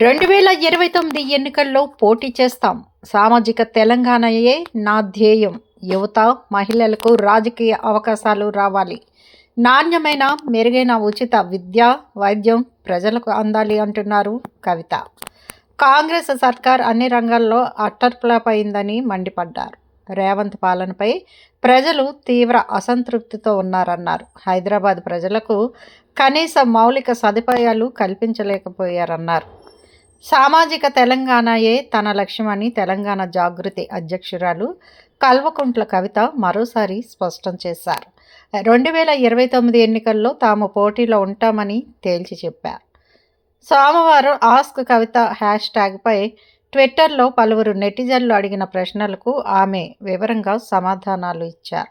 రెండు వేల ఇరవై తొమ్మిది ఎన్నికల్లో పోటీ చేస్తాం. సామాజిక తెలంగాణయే నా ధ్యేయం. యువత మహిళలకు రాజకీయ అవకాశాలు రావాలి. నాణ్యమైన మెరుగైన ఉచిత విద్య వైద్యం ప్రజలకు అందాలి అంటున్నారు కవిత. కాంగ్రెస్ సర్కార్ అన్ని రంగాల్లో అట్టర్ఫ్లాప్ మండిపడ్డారు. రేవంత్ పాలనపై ప్రజలు తీవ్ర అసంతృప్తితో ఉన్నారన్నారు. హైదరాబాద్ ప్రజలకు కనీస మౌలిక సదుపాయాలు కల్పించలేకపోయారన్నారు. సామాజిక తెలంగాణయే తన లక్ష్యమని తెలంగాణ జాగృతి అధ్యక్షురాలు కల్వకుంట్ల కవిత మరోసారి స్పష్టం చేశారు. రెండు వేల ఇరవై తొమ్మిది ఎన్నికల్లో తాము పోటీలో ఉంటామని తేల్చి చెప్పారు. సోమవారం ఆస్క్ కవిత హ్యాష్ ట్యాగ్పై ట్విట్టర్లో పలువురు నెటిజన్లు అడిగిన ప్రశ్నలకు ఆమె వివరంగా సమాధానాలు ఇచ్చారు.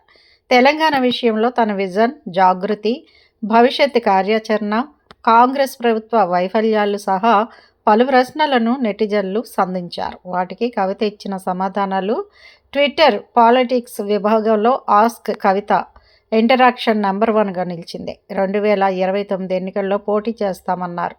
తెలంగాణ విషయంలో తన విజన్ జాగృతి భవిష్యత్ కార్యాచరణ కాంగ్రెస్ ప్రభుత్వ వైఫల్యాలు సహా పలు ప్రశ్నలను నెటిజన్లు సంధించారు. వాటికి కవిత ఇచ్చిన సమాధానాలు ట్విట్టర్ పాలిటిక్స్ విభాగంలో ఆస్క్ కవిత ఇంటరాక్షన్ నెంబర్ వన్గా నిలిచింది. రెండు వేల ఇరవై తొమ్మిది ఎన్నికల్లో పోటీ చేస్తామన్నారు.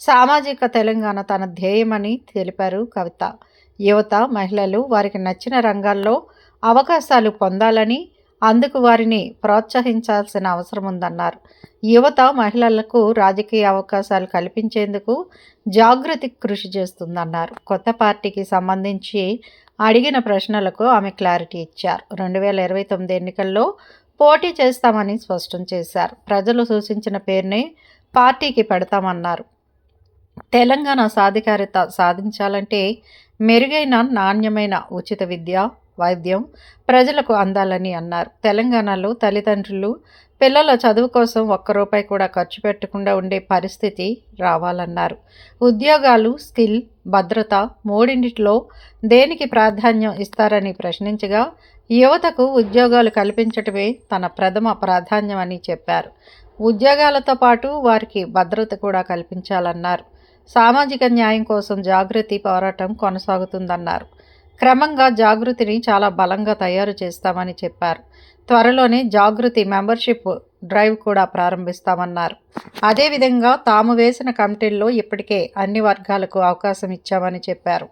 సామాజిక తెలంగాణ తన ధ్యేయమని తెలిపారు కవిత. యువత మహిళలు వారికి నచ్చిన రంగాల్లో అవకాశాలు పొందాలని అందుకు వారిని ప్రోత్సహించాల్సిన అవసరం ఉందన్నారు. యువత మహిళలకు రాజకీయ అవకాశాలు కల్పించేందుకు జాగృతి కృషి చేస్తుందన్నారు. కొత్త పార్టీకి సంబంధించి అడిగిన ప్రశ్నలకు ఆమె క్లారిటీ ఇచ్చారు. రెండు వేల ఇరవై తొమ్మిది ఎన్నికల్లో పోటీ చేస్తామని స్పష్టం చేశారు. ప్రజలు సూచించిన పేరునే పార్టీకి పెడతామన్నారు. తెలంగాణ సాధికారిత సాధించాలంటే మెరుగైన నాణ్యమైన ఉచిత విద్య వైద్యం ప్రజలకు అందాలని అన్నారు. తెలంగాణలో తల్లిదండ్రులు పిల్లల చదువు కోసం ఒక్క రూపాయి కూడా ఖర్చు పెట్టకుండా ఉండే పరిస్థితి రావాలన్నారు. ఉద్యోగాలు స్కిల్ భద్రత మూడింటిలో దేనికి ప్రాధాన్యం ఇస్తారని ప్రశ్నించగా యువతకు ఉద్యోగాలు కల్పించటమే తన ప్రథమ ప్రాధాన్యమని చెప్పారు. ఉద్యోగాలతో పాటు వారికి భద్రత కూడా కల్పించాలన్నారు. సామాజిక న్యాయం కోసం జాగృతి పోరాటం కొనసాగుతుందన్నారు. క్రమంగా జాగృతిని చాలా బలంగా తయారు చేస్తామని చెప్పారు. త్వరలోనే జాగృతి మెంబర్షిప్ డ్రైవ్ కూడా ప్రారంభిస్తామన్నారు. అదేవిధంగా తాము వేసిన కమిటీల్లో ఇప్పటికే అన్ని వర్గాలకు అవకాశం ఇచ్చామని చెప్పారు.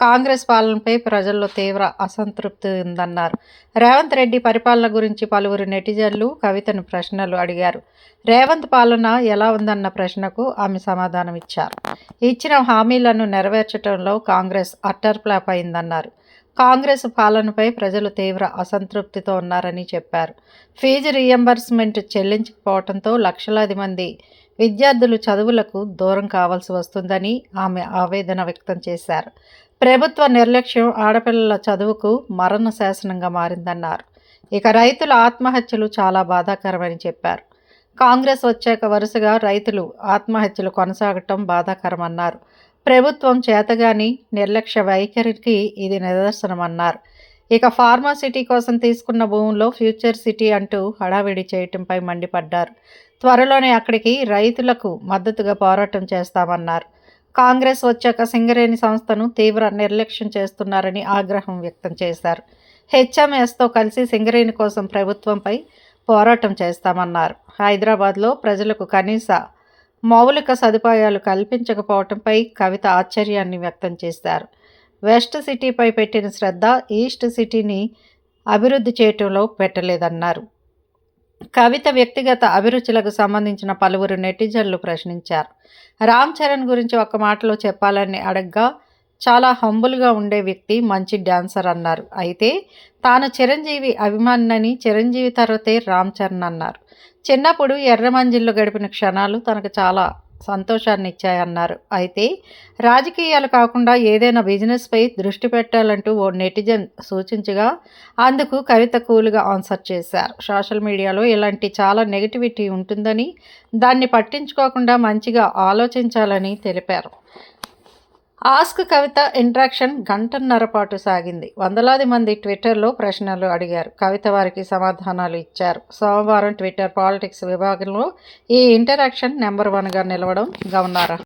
కాంగ్రెస్ పాలనపై ప్రజల్లో తీవ్ర అసంతృప్తి ఉందన్నారు. రేవంత్ రెడ్డి పరిపాలన గురించి పలువురు నెటిజన్లు కవితను ప్రశ్నలు అడిగారు. రేవంత్ పాలన ఎలా ఉందన్న ప్రశ్నకు ఆమె సమాధానం ఇచ్చారు. ఇచ్చిన హామీలను నెరవేర్చడంలో కాంగ్రెస్ అట్టర్ ఫ్లాప్ అయిందన్నారు. కాంగ్రెస్ పాలనపై ప్రజలు తీవ్ర అసంతృప్తితో ఉన్నారని చెప్పారు. ఫీజు రీఎంబర్స్మెంట్ చెల్లించకపోవడంతో లక్షలాది మంది విద్యార్థులు చదువులకు దూరం కావాల్సి వస్తుందని ఆమె ఆవేదన వ్యక్తం చేశారు. ప్రభుత్వ నిర్లక్ష్యం ఆడపిల్లల చదువుకు మరణ శాసనంగా మారిందన్నారు. ఇక రైతుల ఆత్మహత్యలు చాలా బాధాకరమని చెప్పారు. కాంగ్రెస్ వచ్చాక వరుసగా రైతులు ఆత్మహత్యలు కొనసాగటం బాధాకరమన్నారు. ప్రభుత్వం చేతగాని నిర్లక్ష్య వైఖరికి ఇది నిదర్శనమన్నారు. ఇక ఫార్మా సిటీ కోసం తీసుకున్న భూముల్లో ఫ్యూచర్ సిటీ అంటూ హడావిడి చేయటంపై మండిపడ్డారు. త్వరలోనే అక్కడికి రైతులకు మద్దతుగా పోరాటం చేస్తామన్నారు. కాంగ్రెస్ వచ్చాక సింగరేణి సంస్థను తీవ్ర నిర్లక్ష్యం చేస్తున్నారని ఆగ్రహం వ్యక్తం చేశారు. హెచ్ఎంఎస్తో కలిసి సింగరేణి కోసం ప్రభుత్వంపై పోరాటం చేస్తామన్నారు. హైదరాబాద్లో ప్రజలకు కనీస మౌలిక సదుపాయాలు కల్పించకపోవటంపై కవిత ఆశ్చర్యాన్ని వ్యక్తం చేశారు వెస్ట్ సిటీపై పెట్టిన శ్రద్ధ ఈస్ట్ సిటీని అభివృద్ధి చేయటంలో పెట్టలేదన్నారు. కవిత వ్యక్తిగత అభిరుచులకు సంబంధించిన పలువురు నెటిజన్లు ప్రశ్నించారు. రామ్ చరణ్ గురించి ఒక మాటలో చెప్పాలని అడగ్గా చాలా హంబుల్గా ఉండే వ్యక్తి మంచి డ్యాన్సర్ అన్నారు. అయితే తాను చిరంజీవి అభిమానినని చిరంజీవి తర్వాతే రామ్ చరణ్ అన్నారు. చిన్నప్పుడు ఎర్రమంజిల్లో గడిపిన క్షణాలు తనకు చాలా సంతోషాన్ని ఇచ్చాయన్నారు. అయితే రాజకీయాలు కాకుండా ఏదైనా బిజినెస్పై దృష్టి పెట్టాలంటూ ఓ నెటిజన్ సూచించగా అందుకు కవిత కూల్గా ఆన్సర్ చేశారు. సోషల్ మీడియాలో ఇలాంటి చాలా నెగిటివిటీ ఉంటుందని దాన్ని పట్టించుకోకుండా మంచిగా ఆలోచించాలని తెలిపారు. ఆస్క్ కవిత ఇంట్రాక్షన్ గంటన్నర పాటు సాగింది. వందలాది మంది ట్విట్టర్లో ప్రశ్నలు అడిగారు. కవిత వారికి సమాధానాలు ఇచ్చారు. సోమవారం ట్విట్టర్ పాలిటిక్స్ విభాగంలో ఈ ఇంటరాక్షన్ నెంబర్ వన్గా నిలవడం గమనార్హం.